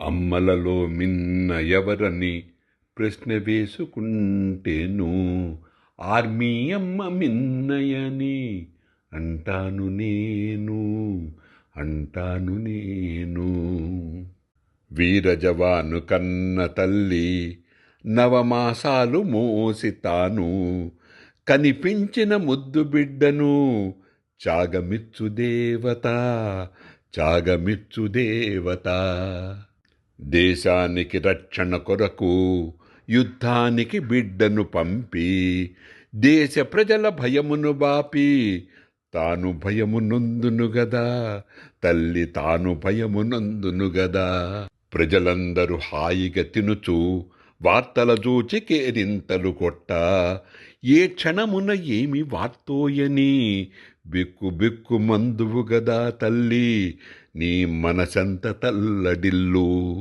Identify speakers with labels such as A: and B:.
A: అమ్మలలో మిన్న ఎవరని ప్రశ్న వేసుకుంటేను ఆర్మీ అమ్మ మిన్నయని అంటాను నేను అంటాను నేను. వీరజవాను కన్న తల్లి నవమాసాలు మోసి తాను కనిపించిన ముద్దు బిడ్డను చాగమిచ్చు దేవత చాగమిచ్చు దేవత. దేశానికి రక్షణ కొరకు యుద్ధానికి బిడ్డను పంపి దేశ ప్రజల భయమును బాపి తాను భయమునందును గదా తల్లి తాను భయమునందును గదా. ప్రజలందరూ హాయిగా తినుచు వార్తల చూచి కేరింతలు కొట్ట ఏ క్షణమున ఏమి వార్తోయని బిక్కు బిక్కు మందువు గదా తల్లి నీ మనసంత తల్లడిల్లు.